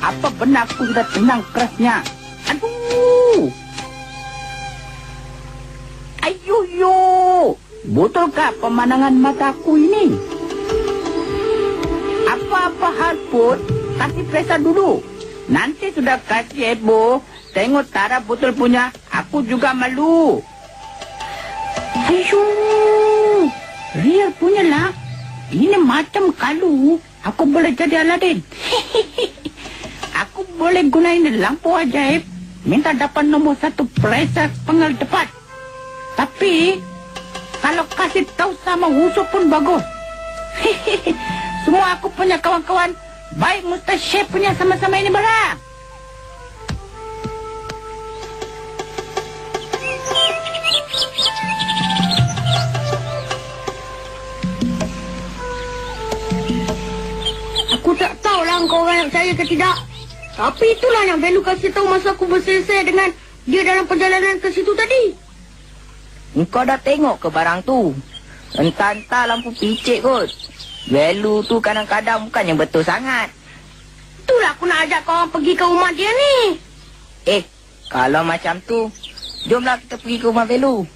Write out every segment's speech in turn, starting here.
Apa benar aku sudah tenang kerasnya? Aduh! Ayuh, Betulkah pemandangan mataku ini? Apa-apa hal pun, kasih periksa dulu. Nanti sudah kasih heboh, tengok Tara betul punya, aku juga malu. Ayuh! Real punya lah. Ini macam kalu. Aku boleh jadi Aladin. aku boleh gunain lampu ajaib. Minta dapat nombor satu perisa pengal tepat. Tapi, kalau kasih tahu sama Husu pun bagus. Semua aku punya kawan-kawan, baik Mustasyif punya sama-sama ini berat. Aku tak tahulah kau orang percaya ke tidak. Tapi itulah yang Velu kasih tahu masa aku bersesai dengan dia dalam perjalanan ke situ tadi. Engkau dah tengok ke barang tu? Entah-entah lampu picit kot. Value tu kadang-kadang bukan yang betul sangat. Itulah aku nak ajak kau orang pergi ke rumah dia ni. Eh, kalau macam tu, jomlah kita pergi ke rumah Velu.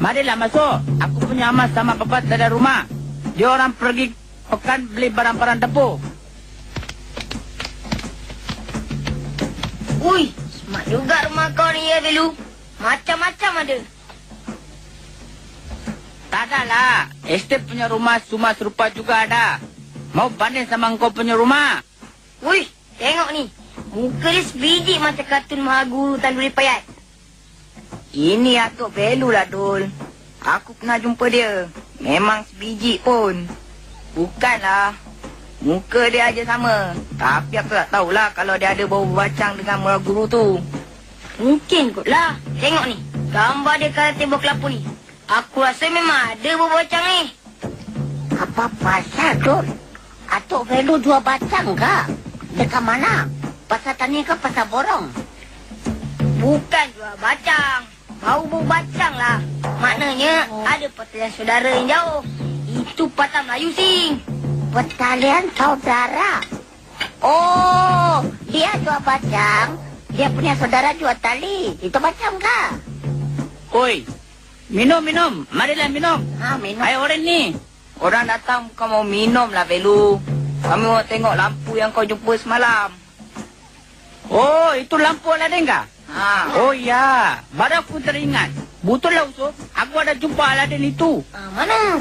Marilah masuk. Aku punya amas sama bapak dalam rumah. Dia orang pergi pekan beli barang-barang dapur. Ui, smart juga rumah kau ni ya, Velu. Macam-macam ada. Tak ada lah. Estate punya rumah semua serupa juga ada. Mau banding sama engkau punya rumah? Ui, tengok ni. Muka dia sebiji macam kartun Mahaguru Tanduri Payat. Ini Atuk Velu lah, Dul. Aku pernah jumpa dia. Memang sebiji pun. Bukanlah. Muka dia aja sama. Tapi aku tak tahulah kalau dia ada bau bacang dengan murah guru tu. Mungkin kot lah. Tengok ni. Gambar dia kat tembok lampu ni. Aku rasa memang ada berbacang ni. Apa pasal tu? Atuk Velu jual bacang ke? Dekat mana? Pasal tani ke pasal borong? Bukan jual bacang. Bau-bau bacang lah. Maknanya Oh. ada pertalian saudara yang jauh. Itu patah Melayu sing. Pertalian saudara. Oh, dia jual bacang. Dia punya saudara jual tali. Itu bacang ke? Oi, minum, minum. Marilah minum. Ha, minum. Hai orang ni. Orang datang bukan mau minum lah, Velu. Kami mau tengok lampu yang kau jumpa semalam. Oh, itu lampu Aladin kah? Ha. Oh ya, baru aku teringat. Betul lah Usup, aku ada jumpa Aladin itu. Ah, mana?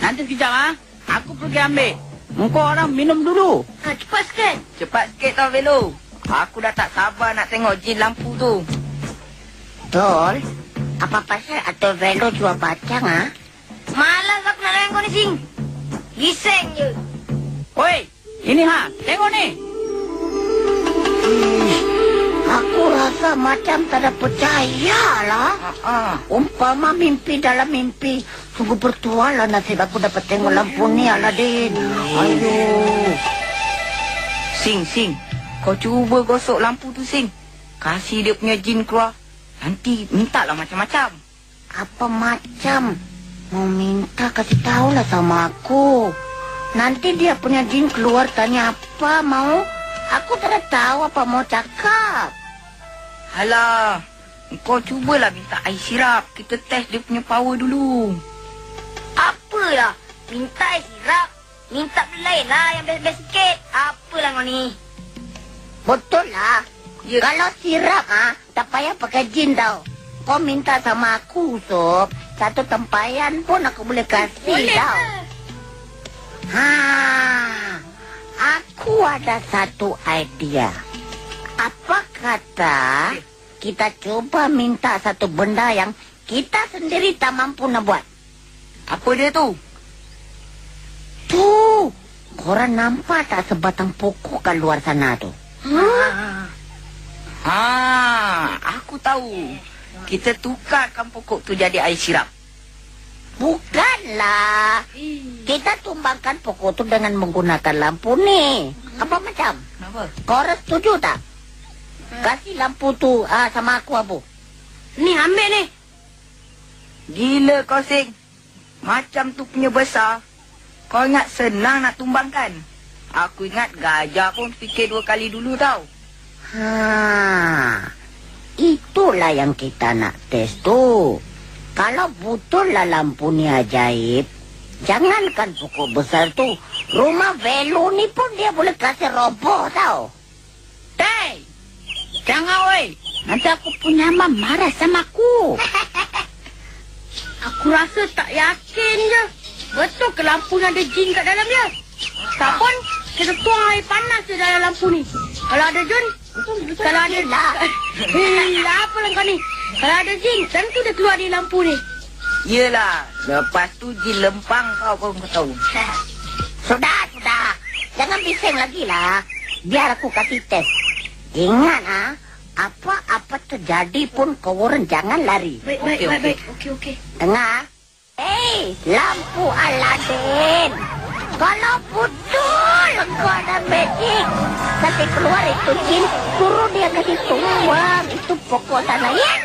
Nanti sekejap ah. Aku pergi ambil. Engkau orang minum dulu. Ha, cepat sikit. Cepat sikit tau Velu. Aku dah tak sabar nak tengok jin lampu tu. Tol, apa pasal Atuk Velu jual bacang, ha? Malas aku nak layan kau ni sing. Gising je. Oi, ini ha, tengok ni. Aku rasa macam tak ada percaya lah. Ah, Umpama mimpi dalam mimpi. Sungguh bertuah lah nasib aku dapat tengok lampu ni, Aladin. Ayo. Sing, Sing. Kau cuba gosok lampu tu, Sing. Kasih dia punya jin keluar. Nanti minta lah macam-macam. Apa macam? Mau minta kasih tahu lah sama aku. Nanti dia punya jin keluar tanya apa mau. Aku tak tahu apa mau cakap. Alah, kau cubalah minta air sirap. Kita test dia punya power dulu. Apalah. Minta air sirap. Minta benda lain lah yang best-best sikit. Apalah kau ni. Betul lah. Ya. Kalau sirap ah, tak payah pakai jin tau. Kau minta sama aku, Sob. Satu tempayan pun aku boleh kasih tau. Ha, aku ada satu idea. Apa kata kita coba minta satu benda yang kita sendiri tak mampu nak buat? Apa dia tu? Tuh, korang nampak tak sebatang pokok kat luar sana tu? Hmm? Ha, aku tahu. Kita tukarkan pokok tu jadi air sirap. Bukanlah. Kita tumbangkan pokok tu dengan menggunakan lampu ni. Apa macam? Kenapa? Korang setuju tak? Kasih lampu tu ah, sama aku, Abu. Ni ambil ni. Gila kau, Sing. Macam tu punya besar. Kau ingat senang nak tumbangkan? Aku ingat gajah pun fikir dua kali dulu tau. Ha, itulah yang kita nak tes tu. Kalau betul lah lampu ni ajaib, jangankan pokok besar tu, rumah Velu ni pun dia boleh kasih roboh tau. Hey! Jangan, woi. Nanti aku punya mak marah sama aku. Aku rasa tak yakin je. Betul ke lampu ni ada jin kat dalam dia? Tak pun, kita tuang air panas je dalam lampu ni. Kalau ada jin, kalau ada... lah. Hei, apa lah kau ni? Kalau ada jin, tentu dia keluar di lampu ni. Yelah, lepas tu jin lempang kau pun kau tahu. Sudah, sudah. Jangan bising lagi lah. Biar aku kasih tes. Ingat ha, apa-apa terjadi pun kau orang jangan lari. Baik, baik, baik, baik, baik. Okey, okey. Dengar? Hei, lampu Aladin. Kalau betul kau ada magic, nanti keluar itu jin, suruh dia kasih tumbang. Itu pokok tanah yang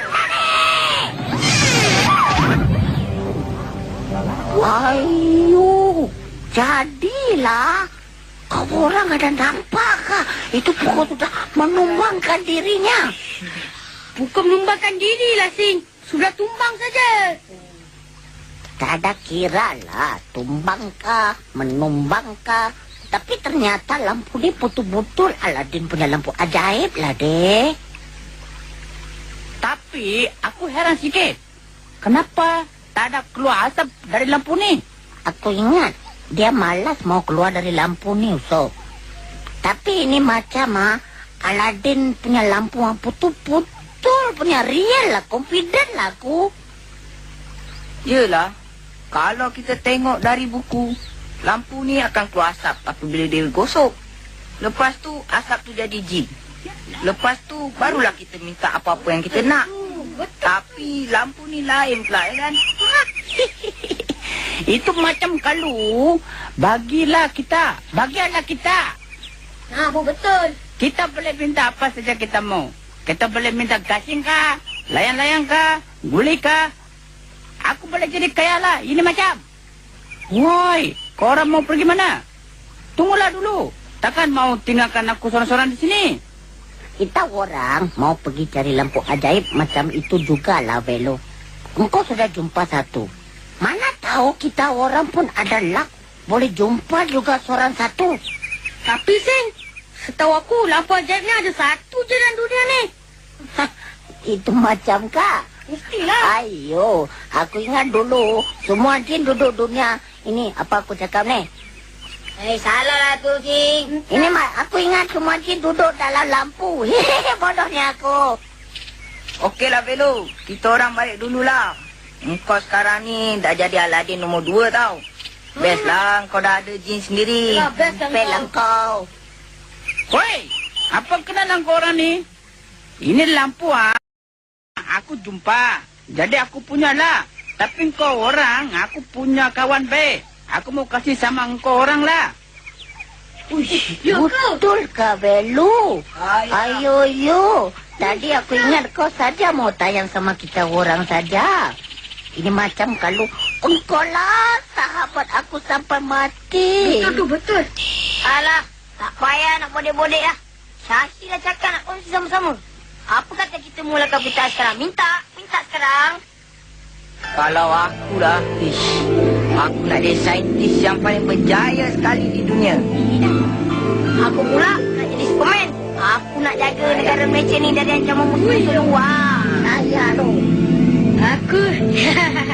Ayo, jadilah. Kau orang ada nampak kah? Itu pokok sudah menumbangkan dirinya. Bukan menumbangkan diri lah, Sing. Sudah tumbang saja. Tak ada kira lah, tumbang kah, menumbang kah. Tapi ternyata lampu ni betul-betul Aladin punya lampu ajaib lah, deh. Tapi aku heran sikit. Kenapa tak ada keluar asap dari lampu ni? Aku ingat, dia malas mau keluar dari lampu ni, Usop. Tapi ini macam ah, Aladin punya lampu yang betul-betul punya real lah, confident lah aku. Yelah, kalau kita tengok dari buku, lampu ni akan keluar asap apabila dia gosok. Lepas tu, asap tu jadi jin. Lepas tu, barulah kita minta apa-apa yang kita nak. Tapi lampu ni lain pula, ya kan? Itu macam kalau bagilah kita, bagilah kita. Ha, bu betul. Kita boleh minta apa saja kita mau. Kita boleh minta gasing kah, layang-layang kah, guli kah. Aku boleh jadi kaya lah. Ini macam. Woi, korang mau pergi mana? Tunggulah dulu. Takkan mau tinggalkan aku seorang-seorang di sini? Kita orang mau pergi cari lampu ajaib macam itu juga lah, Velo. Engkau sudah jumpa satu. Tahu kita orang pun ada luck. Boleh jumpa juga seorang satu. Tapi, Sing, setahu aku lampu ajaib ni ada satu je dalam dunia ni. Hah, itu macam kah? Mestilah. Ayo, aku ingat dulu semua jin duduk dunia. Ini apa aku cakap ni? Eh, salah lah tu, Sing. Ini mah aku ingat semua jin duduk dalam lampu. Hehehe, bodohnya aku. Okeylah, Velo. Kita orang balik dululah. Engkau sekarang ni dah jadi Aladin nombor dua tau. Best lah, kau dah ada jin sendiri. Ya, best lah kau. Woi, apa kenalan korang ni? Ini lampu ah. Aku jumpa. Jadi aku punya lah. Tapi kau orang, aku punya kawan baik. Aku mau kasih sama engkau orang lah. Uish, ya ke? Betul ke, Belu? Ay, Ayo, yo. Tadi aku ingat kau saja mau tayang sama kita orang saja. Ini macam kalau engkau lah sahabat aku sampai mati. Betul tu, betul. Alah, tak payah nak bodek-bodek lah. Syahsi dah cakap nak kongsi sama-sama. Apa kata kita mulakan berita sekarang? Minta, minta sekarang. Kalau aku lah, ish, aku nak jadi saintis yang paling berjaya sekali di dunia. Aku pula nak jadi Superman. Aku nak jaga negara Malaysia ni dari ancaman musuh-musuh luar. Saya tu. Aku...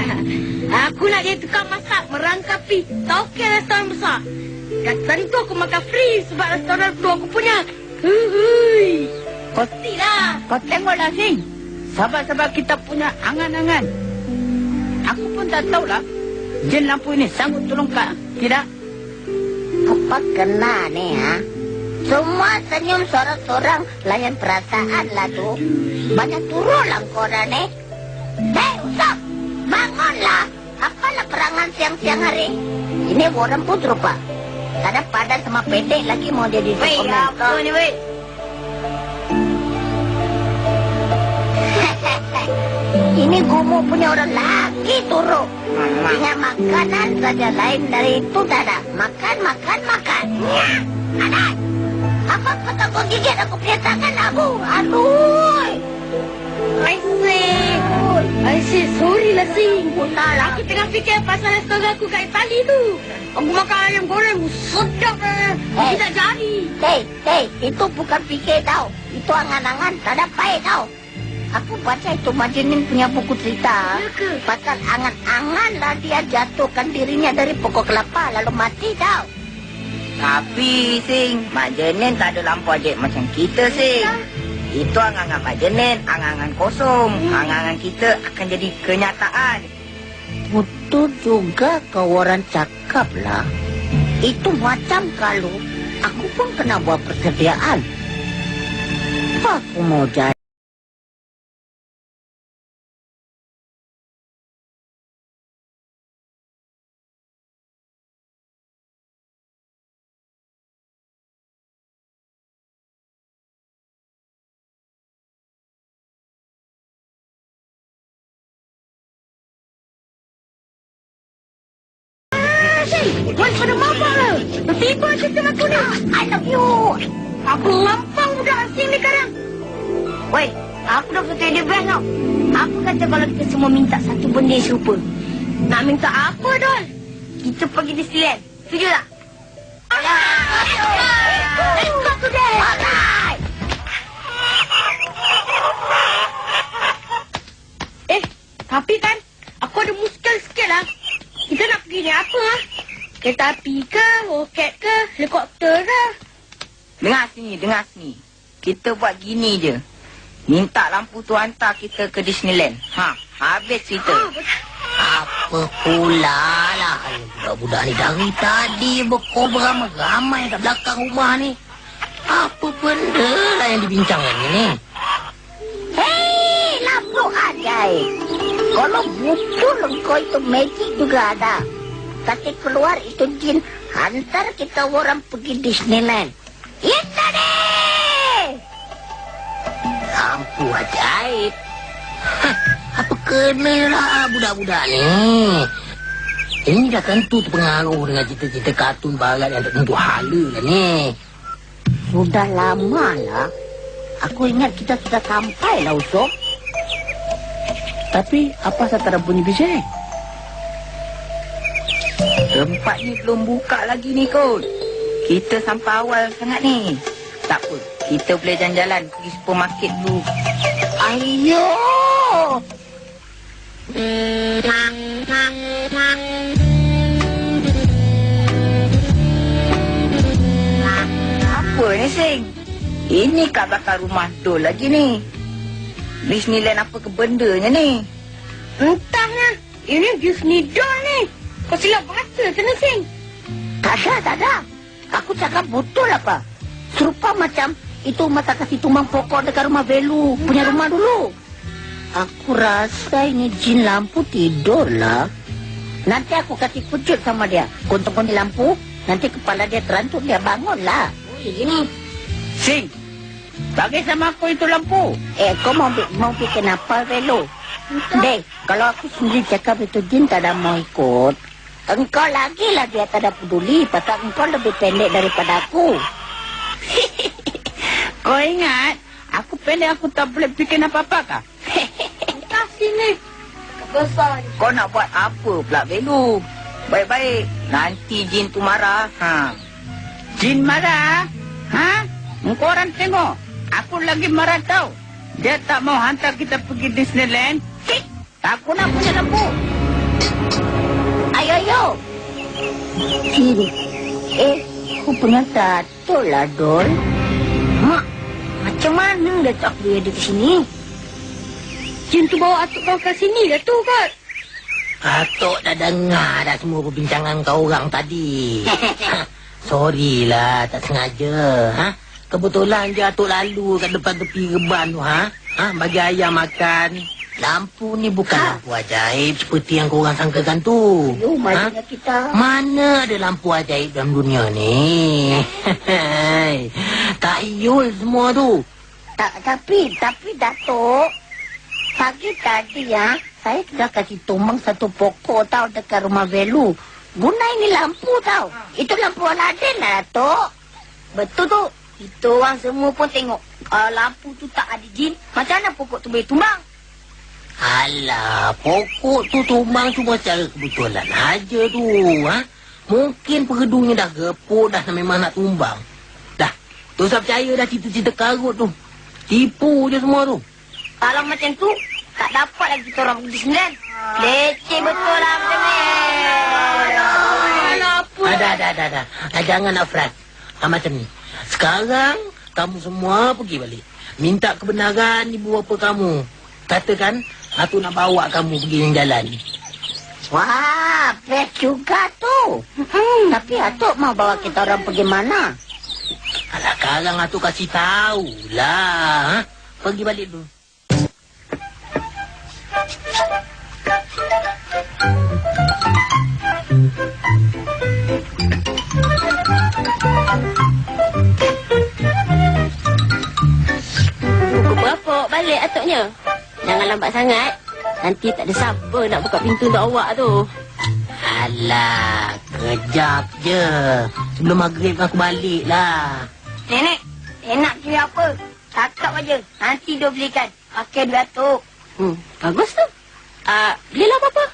aku nak jadi tukang masak merangkapi tauke restoran besar. Dan tentu aku makan free sebab restoran tu aku punya. Hui. Pastilah. Kau tengoklah, Sing. Sahabat-sahabat kita punya angan-angan. Aku pun tak tahulah. Jin lampu ini sanggup tolong kak. Tidak? Apa kena ni, ha? Semua senyum sorang-sorang layan perasaan lah tu. Banyak turun lah dah ni. Hei, Usop! Bangunlah! Apalah perangan siang-siang hari? Ini orang pun rupa. Tak ada padan sama pendek lagi mau jadi Weh, Superman. apa ni, weh? Ini gumu punya orang kaki turun. Ingat makanan saja lain dari itu tak ada. Makan, makan, makan. Ya, anak. Apa kau tak kau gigit aku punya tangan aku? Aduh. I see. See. Sorry lah, Sing. Aku tengah fikir pasal restoran aku kat Itali tu. Aku makan ayam goreng. Sedap eh. Eh. Tidak jadi. Hei, hei, itu bukan fikir tau. Itu angan-angan, tak ada baik tau. Aku baca itu Majinin punya buku cerita. Ya ke? Pasal angan-angan lah dia jatuhkan dirinya dari pokok kelapa lalu mati tau. Tapi, Sing, Mak Jenin tak ada lampu adik macam kita, Sing. Itu angan-angan Mak Jenin, angan-angan kosong. Angan-angan kita akan jadi kenyataan. Betul juga kau orang cakap lah. Itu macam kalau aku pun kena buat persediaan. Apa aku mau jadi? Tiba sistem aku ni. I love you. Aku lampang budak asing ni sekarang. Woi, aku dah kata dia best tau. Aku kata kalau kita semua minta satu benda yang serupa. Nak minta apa, Dol? Kita pergi Disneyland. Setuju tak? Let's go today. Alright. Eh, tapi kan, aku ada muskil sikit lah. Kita nak pergi ni apa ah? Kereta api ke, roket ke, helikopter ke? Dengar sini, dengar sini. Kita buat gini je. Minta lampu tu hantar kita ke Disneyland. Ha, habis cerita. Betul. Apa pula lah budak-budak ni dari tadi berkau beramai-ramai kat belakang rumah ni. Apa benda lah yang dibincangkan ni? Hei, lampu ajaib. Kalau betul engkau itu magic juga ada. Tapi keluar itu jin hantar kita orang pergi Disneyland. Itu deh! Lampu ajaib. Hah, apa kena lah budak-budak ni? Ini dah tentu terpengaruh dengan cerita-cerita kartun barat yang tertentu hala lah ni. Sudah lama lah. Aku ingat kita sudah sampai lah Usop. Tapi apa satara bunyi bising? Tempat ni belum buka lagi ni kot. Kita sampai awal sangat ni. Tak apa, kita boleh jalan-jalan pergi supermarket dulu. Ayo! Apa ni, Sing? Ini kat belakang rumah Dol lagi ni. Disneyland apa ke bendanya ni? Entahlah. Ini Disney doll ni. Kau silap baca sana, Sing. Tak ada, tak ada. Aku cakap betul apa? Serupa macam itu mata kasih tumbang pokok dekat rumah Velu. Punya rumah dulu. Aku rasa ini jin lampu tidur lah. Nanti aku kasih pucut sama dia. Kuntung-kunting lampu. Nanti kepala dia terantuk, dia bangun lah. Ini. Sing, bagi sama aku itu lampu. Eh, kau mau, mau bikin apa, Velu? Dek, kalau aku sendiri cakap itu jin tak ada mau ikut. Engkau lagi lah dia tak ada peduli. Pasal engkau lebih pendek daripada aku. Kau ingat, aku pendek aku tak boleh bikin apa-apa kah? Entah sini. Besar ni. Kau nak buat apa pula, Belu? Baik-baik. Nanti jin tu marah. Ha. Jin marah? Ha? Engkau orang tengok. Aku lagi marah tau. Dia tak mau hantar kita pergi Disneyland. Cik, aku nak punya lampu. Ayo. Sini. Eh, aku punya tato lah, Dol. Mak, macam mana Datuk aku ada di sini? Jin tu bawa atuk kau ke sini dah tu, kot. Atok dah dengar dah semua perbincangan kau orang tadi. Ha, Sorry lah, tak sengaja. Ha? Kebetulan je Atok lalu kat depan tepi reban tu. Ha? Ha? Bagi ayam makan. Lampu ni bukan lampu ajaib seperti yang kau orang sangkakan tu. Yo, ha? kita. Mana ada lampu ajaib dalam dunia ni? tak yul semua tu. Tak, tapi, tapi Datuk, Pagi tadi ya, saya sudah kasih tumbang satu pokok tau dekat rumah Velu. Guna ini lampu tau. Itu lampu Aladin lah, Datuk. Betul tu. Kita orang semua pun tengok. Kalau lampu tu tak ada jin, macam mana pokok tu boleh tumbang? Alah, pokok tu tumbang cuma secara kebetulan aja tu. Ha? Mungkin perdungnya dah gepuk dah memang nak tumbang. Dah, tu saya percaya dah cerita-cerita karut tu. Tipu je semua tu. Kalau macam tu, tak dapat lagi kita orang pergi sembilan. Leceh betul lah macam ni. Ah, dah, dah, dah, dah. Ah, jangan Afran. Ah, macam ni. Sekarang, kamu semua pergi balik. Minta kebenaran ibu bapa kamu. Katakan, aku nak bawa kamu pergi jalan. Wah, best juga tu. Hmm, tapi Atuk mau bawa kita orang pergi mana? Alah, sekarang aku kasih tahu lah. Ha? Pergi balik dulu. Pukul berapa balik atuknya? Jangan lambat sangat. Nanti tak ada siapa nak buka pintu untuk awak tu. Alah, kejap je. Sebelum maghrib aku balik lah. Nenek, enak curi apa? Cakap aja. Nanti dia belikan. Pakai duit atuk. Hmm, bagus tu. Ah, belilah apa-apa.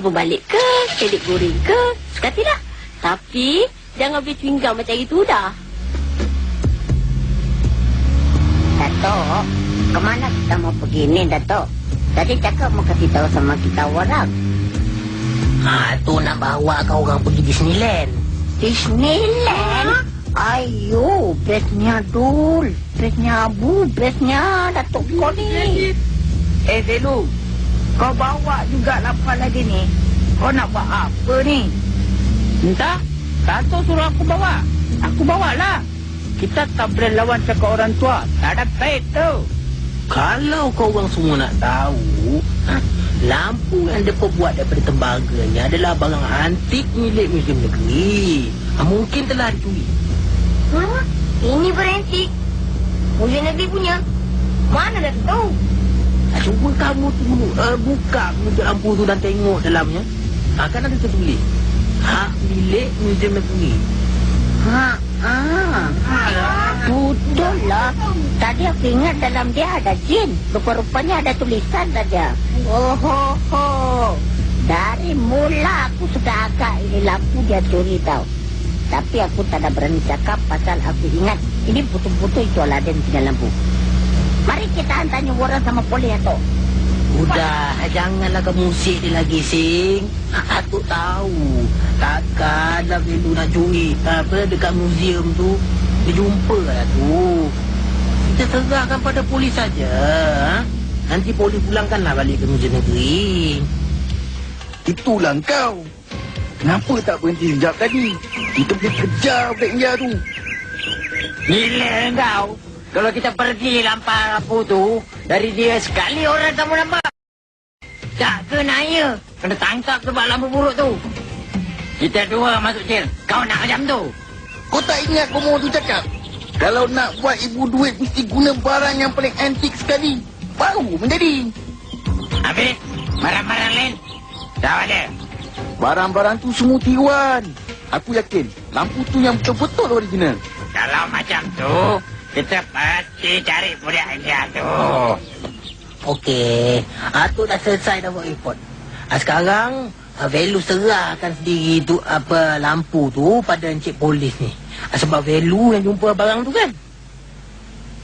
Apa balik ke, kedik goreng ke, suka tidak. Tapi, jangan beli chewing gum macam itu dah. Datuk, kemana kita mau pergi ni, Datuk? Tadi cakap mau kasih tahu sama kita orang. Ha, tu nak bawa kau orang pergi Disneyland. Disneyland? Ayo, bestnya Dul. Bestnya Abu, bestnya Datuk kau ni. Eh, Velu. Kau bawa juga lapar lagi ni. Kau nak buat apa ni? Entah. Dato' suruh aku bawa. Aku bawalah. Kita tak boleh lawan cakap orang tua. Tak ada kait tu. Kalau kau orang semua nak tahu, ha, lampu yang mereka buat daripada tembaga ni adalah barang antik milik Museum Negeri. Ha, mungkin telah dicuri. Hmm? Ini berentik. Mulia Negeri punya. Mana dah tahu? Ha, cuba kamu tu uh, buka menuju lampu tu dan tengok dalamnya. Ha, kan ada tertulis. Hak milik Museum Negeri. Ha, ah. Betul lah. Tadi aku ingat dalam dia ada jin. Rupa-rupanya ada tulisan saja. Oh, ho, ho. Dari mula aku sudah agak ini lampu dia curi tau. Tapi aku tak ada berani cakap pasal aku ingat ini betul-betul itu Aladin punya lampu. Mari kita tanya orang sama polis atau. Udah, janganlah kamu usik dia lagi, Sing. Aku tahu. Takkanlah Velu nak curi apa dekat museum tu. Dia jumpa lah tu. Kita serahkan pada polis saja. Ha? Nanti polis pulangkanlah balik ke museum negeri. Itulah kau. Kenapa tak berhenti sekejap tadi? Kita boleh kejar Black India tu. Gila kau. Kalau kita pergi lampar lampu tu, dari dia sekali orang kamu nampak. Tak kena ya. Kena tangkap sebab lampu buruk tu. Kita dua masuk jail. Kau nak macam tu. Kau tak ingat Komo tu cakap? Kalau nak buat ibu duit mesti guna barang yang paling antik sekali. Baru menjadi. Habis, barang-barang lain. Tak ada. Barang-barang tu semua tiruan. Aku yakin lampu tu yang betul-betul original. Kalau macam tu, kita pasti cari budak India tu. Okey. Atuk dah selesai dah buat report. Ah, sekarang, ah, Velu serahkan sendiri tu apa lampu tu pada encik polis ni. Ah, sebab Velu yang jumpa barang tu kan.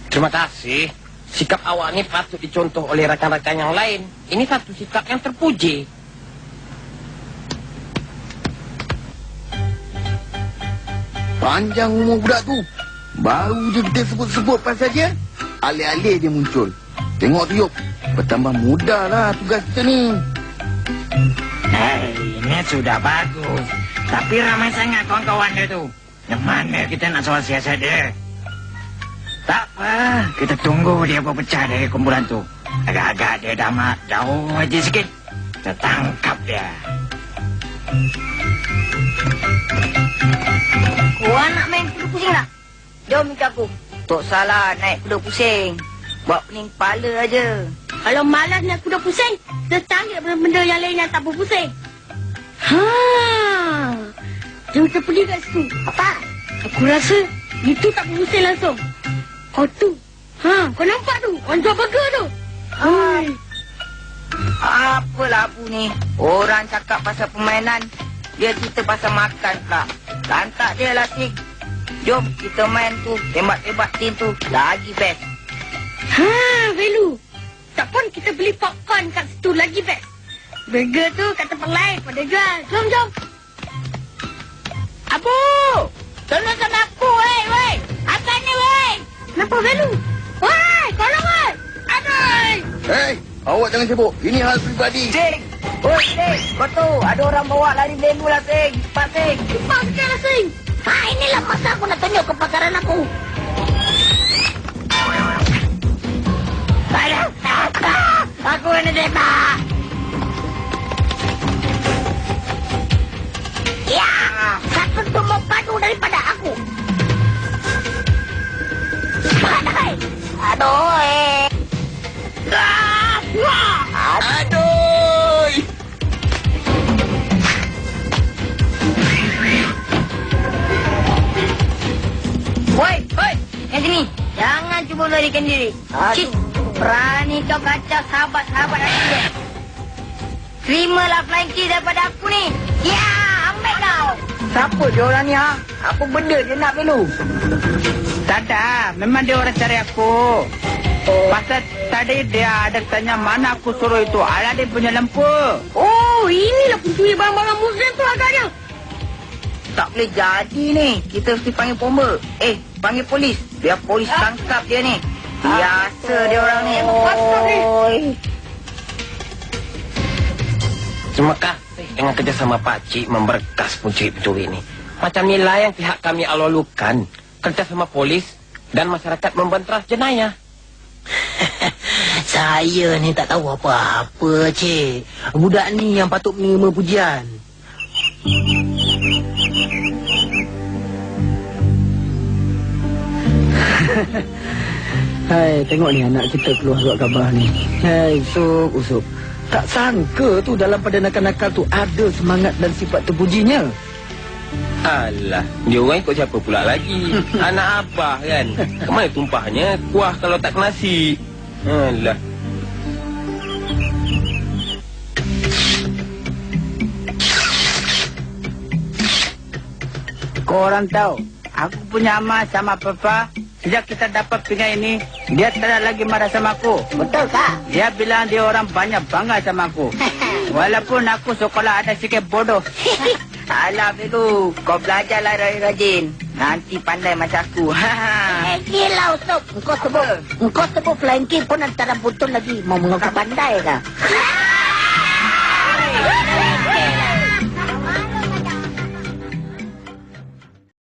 Terima kasih. Sikap awak ni patut dicontoh oleh rakan-rakan yang lain. Ini satu sikap yang terpuji. Panjang umur budak tu. Baru je kita sebut-sebut pasal dia. Alih-alih dia muncul. Tengok tu Yop. Bertambah mudah lah tugas kita ni. Hei, ini sudah bagus. Tapi ramai sangat kawan-kawan dia tu. Yang mana kita nak soal siasat dia? Tak apa, kita tunggu dia berpecah dari kumpulan tu. Agak-agak dia dah mak jauh aja sikit. Kita tangkap dia. Korang nak main kuda pusing tak? Jom ikut aku. Tok salah naik kuda pusing. Buat pening kepala aja. Kalau malas ni aku dah pusing, tercari benda-benda yang lain yang tak berpusing. Ha. Jom kita pergi kat situ. Apa? Aku rasa itu tak berpusing langsung. Oh tu. Ha, kau nampak tu? Orang jual burger tu. Hai. Apalah apu ni? Orang cakap pasal permainan, dia cerita pasal makan pula. Lantak dia lah, Sik. Jom kita main tu, tembak-tembak tin tu. Lagi best. Ha, Velu. Tak pun kita beli popcorn kat situ lagi best. Burger tu kat tempat lain pada jual. Jom, jom. Abu! Tolong sama aku, weh, weh! Apa ni, weh? Kenapa Velu? Woi, tolong woi. Aduh! Hei, awak jangan sibuk. Ini hal peribadi. Sik! Oi, Sik! Kau tu, ada orang bawa lari belu lah, Sik. Cepat, Sik. Cepat sikit lah, Sing. Ha, inilah masa aku nak tunjuk kepakaran aku. Aduh, aku ini tembak. Melarikan diri. Cik, berani kau kacau sahabat-sahabat aku ni. Terimalah flying kiss daripada aku ni. Ya, ambil kau. Siapa dia orang ni, ha? Apa benda dia nak belu? Tak ada, memang dia orang cari aku. Oh. Pasal tadi dia ada tanya mana aku suruh itu. Ada dia punya lampu. Oh, inilah pencuri barang-barang muslim tu agaknya. Tak boleh jadi ni. Kita mesti panggil pomba. Eh, panggil polis. Biar polis tangkap dia ni. Biasa dia orang ni. Oi. Terima kasih dengan kerjasama Pakcik memberkas pencuri-pencuri ini. Macam nilai yang pihak kami alulukan. Kerjasama polis dan masyarakat membenteras jenayah. Saya ni tak tahu apa-apa, cik. Budak ni yang patut menerima pujian. Hai, tengok ni anak kita keluar surat khabar ni. Hai, usuk, usuk. Tak sangka tu dalam pada nakal-nakal tu ada semangat dan sifat terpujinya. Alah, dia orang ikut siapa pula lagi? Anak abah kan? Kemana tumpahnya? Kuah kalau tak kena nasi. Alah. Kau orang tahu, aku punya ama sama papa. Sejak kita dapat pingai ini, dia tidak lagi marah sama aku. Betul kah? Dia bilang dia orang banyak bangga sama aku. Walaupun aku sekolah ada sikit bodoh. Alah, Belu. Kau belajarlah rajin-rajin. Nanti pandai macam aku. Eh, gila Usop. Engkau sebut, engkau sebut kiss pun antara betul lagi. Mau mengaku pandai kah?